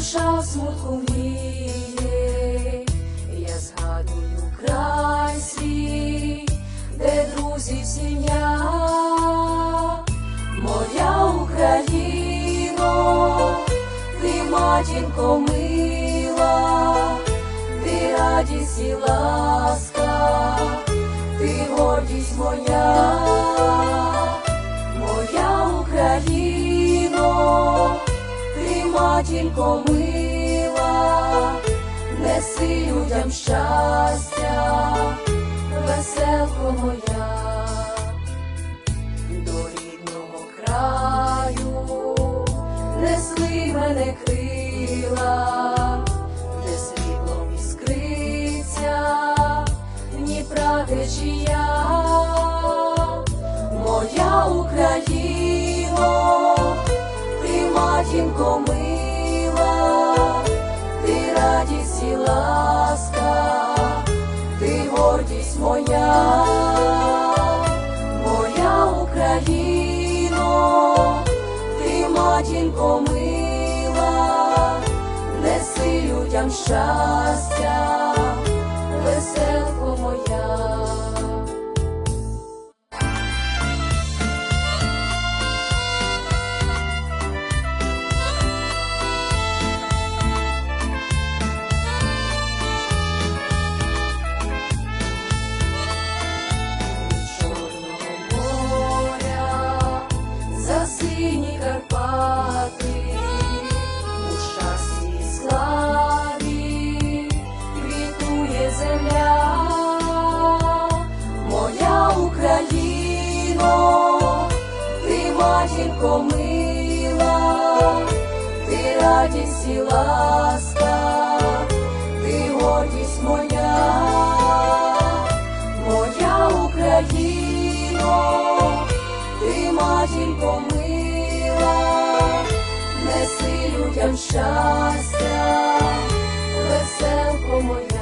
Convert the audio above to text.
смутку мріє, я згадую край свій, де друзі сім'я, моя Україно, ти матінко мила, ти радість і матінко мила, неси людям щастя, веселко моя. До рідного краю, несли мене крила, де світлом іскриться, Дніпра течія, моя Україно, радість і ласка, ти гордість моя, моя Україно, ти матінко мила, неси людям щастя, матінко мила, ти радість і ласка, ти гордість моя. Моя Україно, ти матінко мила, неси людям щастя, веселко моя.